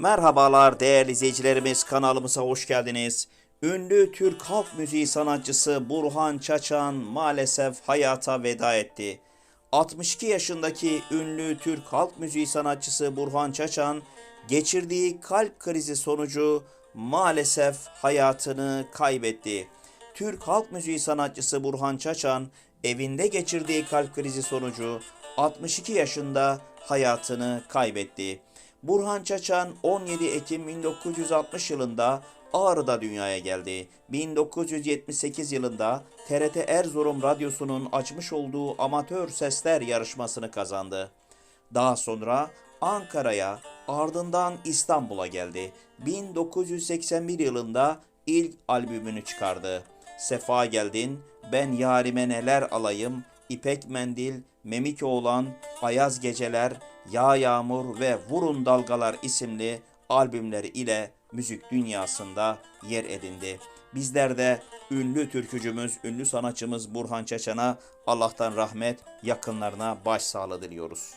Merhabalar değerli izleyicilerimiz kanalımıza hoş geldiniz. Ünlü Türk halk müziği sanatçısı Burhan Çaçan maalesef hayata veda etti. 62 yaşındaki ünlü Türk halk müziği sanatçısı Burhan Çaçan geçirdiği kalp krizi sonucu maalesef hayatını kaybetti. Türk halk müziği sanatçısı Burhan Çaçan evinde geçirdiği kalp krizi sonucu 62 yaşında hayatını kaybetti. Burhan Çaçan 17 Ekim 1960 yılında Ağrı'da dünyaya geldi. 1978 yılında TRT Erzurum Radyosu'nun açmış olduğu amatör sesler yarışmasını kazandı. Daha sonra Ankara'ya ardından İstanbul'a geldi. 1981 yılında ilk albümünü çıkardı. Sefa geldin, ben yarime neler alayım, İpek Mendil, Memik Oğlan, Ayaz Geceler, Yağ Yağmur ve Vurun Dalgalar isimli albümleri ile müzik dünyasında yer edindi. Bizler de ünlü türkücümüz, ünlü sanatçımız Burhan Çeçen'a Allah'tan rahmet, yakınlarına başsağlığı diliyoruz.